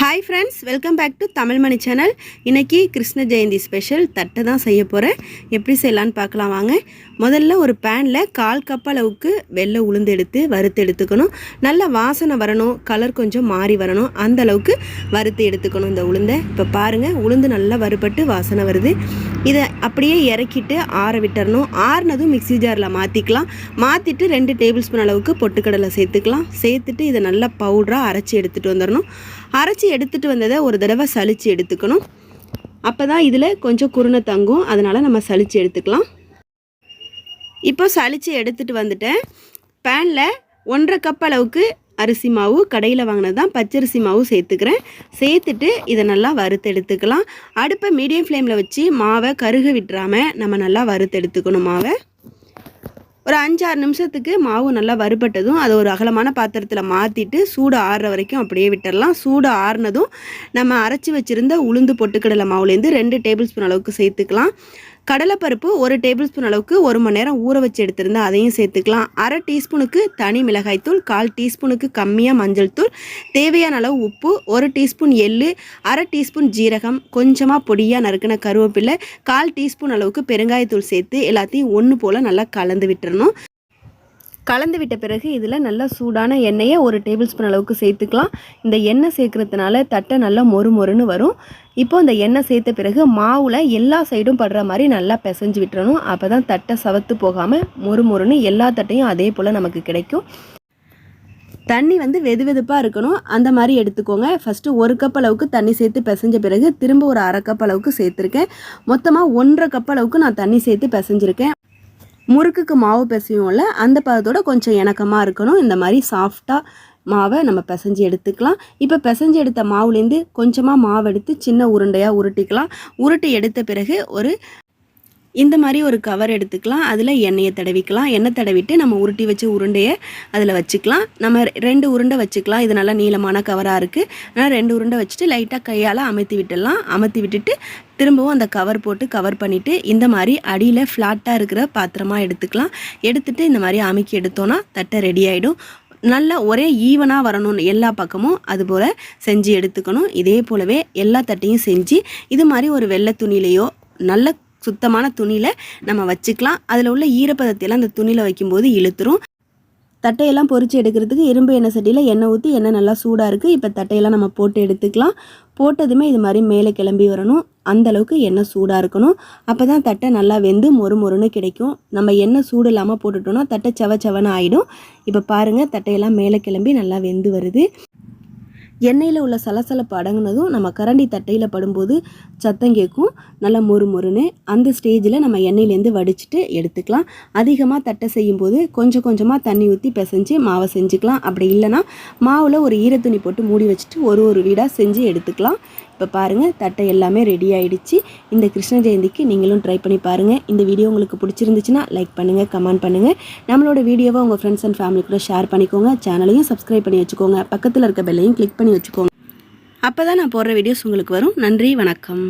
Hi friends welcome back to Tamilmani channel இன்றைக்கி Krishna Jayanthi special தட்டை தான் செய்ய போகிறேன் எப்படி செய்யலான்னு பார்க்கலாம் வாங்க. முதல்ல ஒரு பேனில் கால் கப் அளவுக்கு வெள்ளை உளுந்து எடுத்து வறுத்து எடுத்துக்கணும். நல்ல வாசனை வரணும் கலர் கொஞ்சம் மாறி வரணும். அந்த அளவுக்கு வறுத்து எடுத்துக்கணும் இந்த உளுந்தை. இப்போ பாருங்கள் உளுந்து நல்லா வறுபட்டு வாசனை வருது. இதை அப்படியே இறக்கிட்டு ஆற விட்டுறணும். ஆறுனதும் மிக்ஸி ஜாரில் மாற்றிக்கலாம் மாற்றிட்டு ரெண்டு டேபிள் ஸ்பூன் அளவுக்கு பொட்டுக்கடலை சேர்த்துக்கலாம். சேர்த்துட்டு இதை நல்லா பவுடராக அரைச்சி எடுத்துகிட்டு வந்துடணும் அரைச்சி எடுத்துகிட்டு வந்ததை ஒரு தடவை சளிச்சு எடுத்துக்கணும். அப்போ தான் இதில் கொஞ்சம் குருணை தங்கும். அதனால் நம்ம சளிச்சு எடுத்துக்கலாம். இப்போ சளிச்சு எடுத்துகிட்டு வந்துட்டேன். பேனில் ஒன்றரை கப் அளவுக்கு அரிசி மாவு கடையில் வாங்கினது தான் பச்சரிசி மாவு சேர்த்துக்கிறேன். சேர்த்துட்டு இதை நல்லா வறுத்து எடுத்துக்கலாம். அடுப்பை மீடியம் ஃப்ளேமில் வச்சு மாவை கருக விட்டுறாமல் நம்ம நல்லா வறுத்து எடுத்துக்கணும் மாவை. ஒரு அஞ்சாறு நிமிஷத்துக்கு மாவு நல்லா வறுபட்டதும் அதை ஒரு அகலமான பாத்திரத்தில் மாற்றிட்டு சூடு ஆறுற வரைக்கும் அப்படியே விட்டுடலாம் சூடு ஆறுனதும் நம்ம அரைச்சி வச்சுருந்த உளுந்து பொட்டுக்கடலை மாவுலேருந்து ரெண்டு டேபிள் ஸ்பூன் அளவுக்கு சேர்த்துக்கலாம். கடலைப்பருப்பு ஒரு டேபிள் ஸ்பூன் அளவுக்கு ஒரு மணி நேரம் ஊற வச்சு எடுத்திருந்தா அதையும் சேர்த்துக்கலாம். அரை டீஸ்பூனுக்கு தனி மிளகாய்த்தூள் கால் டீஸ்பூனுக்கு கம்மியாக மஞ்சள் தூள் தேவையான அளவு உப்பு ஒரு டீஸ்பூன் எள்ளு அரை டீஸ்பூன் ஜீரகம் கொஞ்சமாக பொடியாக நறுக்கின கருவேப்பிலை கால் டீஸ்பூன் அளவுக்கு பெருங்காயத்தூள் சேர்த்து எல்லாத்தையும் ஒன்று போல் நல்லா கலந்து விட்டுறணும். கலந்து விட்ட பிறகு இதில் நல்லா சூடான எண்ணெயை ஒரு டேபிள் ஸ்பூன் அளவுக்கு சேர்த்துக்கலாம். இந்த எண்ணெய் சேர்க்குறதுனால தட்டை நல்லா மொறு மொறுன்னு வரும். இப்போ இந்த எண்ணெய் சேர்த்த பிறகு மாவில் எல்லா சைடும் படுற மாதிரி நல்லா பிசைஞ்சு விட்டுறணும். அப்போ தான் தட்டை சவத்து போகாமல் மொறு மொறுன்னு எல்லா தட்டையும் அதே போல் நமக்கு கிடைக்கும். தண்ணி வந்து வெது வெதுப்பாக இருக்கணும். அந்த மாதிரி எடுத்துக்கோங்க. ஃபஸ்ட்டு ஒரு கப் அளவுக்கு தண்ணி சேர்த்து பிசைஞ்ச பிறகு திரும்ப ஒரு அரை கப் அளவுக்கு சேர்த்துருக்கேன். மொத்தமாக ஒன்றரை கப் அளவுக்கு நான் தண்ணி சேர்த்து பிசைஞ்சிருக்கேன். முறுக்குக்கு மாவு பிசையும்ல அந்த பதத்தோட கொஞ்சம் இணக்கமாக இருக்கணும். இந்த மாதிரி சாஃப்டாக மாவை நம்ம பிசைஞ்சு எடுத்துக்கலாம். இப்போ பிசைஞ்சு எடுத்த மாவுலேருந்து கொஞ்சமாக மாவு எடுத்து சின்ன உருண்டையாக உருட்டிக்கலாம். உருட்டி எடுத்த பிறகு ஒரு இந்த மாதிரி ஒரு கவர் எடுத்துக்கலாம். அதில் எண்ணெயை தடவிக்கலாம். எண்ணெய் தடவிட்டு நம்ம உருட்டி வச்சு உருண்டையை அதில் வச்சுக்கலாம். நம்ம ரெண்டு உருண்டை வச்சுக்கலாம். இது நல்லா நீளமான கவராக இருக்குது ஆனால் ரெண்டு உருண்டை வச்சுட்டு லைட்டாக கையால் அமர்த்தி விட்டுடலாம். அமர்த்தி விட்டுட்டு திரும்பவும் அந்த கவர் போட்டு கவர் பண்ணிவிட்டு இந்த மாதிரி அடியில் ஃப்ளாட்டாக இருக்கிற பாத்திரமாக எடுத்துக்கலாம். எடுத்துகிட்டு இந்த மாதிரி அமுக்கி எடுத்தோன்னா தட்டை ரெடி ஆகிடும் நல்லா ஒரே ஈவனாக வரணும்னு எல்லா பக்கமும். அதுபோல் செஞ்சு எடுத்துக்கணும். இதே போலவே எல்லா தட்டையும் செஞ்சு இது மாதிரி ஒரு வெள்ளை துணியிலையோ நல்ல சுத்தமான துணியில் நம்ம வச்சுக்கலாம். அதில் உள்ள ஈரப்பதத்தையெல்லாம் அந்த துணியில் வைக்கும்போது இழுத்துரும். தட்டையெல்லாம் பொறிச்சு எடுக்கிறதுக்கு இரும்பு எண்ணெய் சட்டியில் எண்ணெய் ஊற்றி எண்ணெய் நல்லா சூடாக இருக்குது இப்போ தட்டையெல்லாம் நம்ம போட்டு எடுத்துக்கலாம். போட்டதுமே இது மாதிரி மேலே கிளம்பி வரணும். அந்தளவுக்கு எண்ணெய் சூடாக இருக்கணும். அப்போ தான் தட்டை நல்லா வெந்து மொறு மொறுன்னு கிடைக்கும். நம்ம எண்ணெய் சூடு இல்லாமல் போட்டுட்டோம்னா தட்டை செவ செவன்னு ஆகிடும் இப்போ பாருங்கள் தட்டையெல்லாம் மேலே கிளம்பி நல்லா வெந்து வருது. எண்ணெயில் உள்ள சலசலப்பு அடங்குனதும் நம்ம கரண்டி தட்டையில் படும்போது சத்தம் கேட்கும். நல்லா மொறு மொறுன்னு அந்த ஸ்டேஜில் நம்ம எண்ணெயிலேருந்து வடிச்சிட்டு எடுத்துக்கலாம். அதிகமாக தட்டை செய்யும்போது கொஞ்சம் கொஞ்சமாக தண்ணி ஊற்றி பிசைஞ்சு மாவை செஞ்சுக்கலாம். அப்படி இல்லைனா மாவில் ஒரு ஈரத்துணி போட்டு மூடி வச்சுட்டு ஒரு ஒரு வீடாக செஞ்சு எடுத்துக்கலாம். இப்போ பாருங்கள் தட்டை எல்லாமே ரெடி ஆகிடுச்சு இந்த கிருஷ்ண ஜெயந்திக்கு நீங்களும் ட்ரை பண்ணி பாருங்கள் இந்த வீடியோ உங்களுக்கு பிடிச்சிருந்துச்சுன்னா லைக் பண்ணுங்கள் கமெண்ட் பண்ணுங்கள் நம்மளோட வீடியோவை உங்கள் ஃப்ரெண்ட்ஸ் அண்ட் ஃபேமிலி கூட ஷேர் பண்ணிக்கோங்க. சேனலையும் சப்ஸ்கிரைப் பண்ணி வச்சுக்கோங்க. பக்கத்தில் இருக்க பெல்லையும் கிளிக் பண்ணி வச்சுக்கோங்க. அப்போ தான் நான் போடுற வீடியோஸ் உங்களுக்கு வரும். நன்றி வணக்கம்.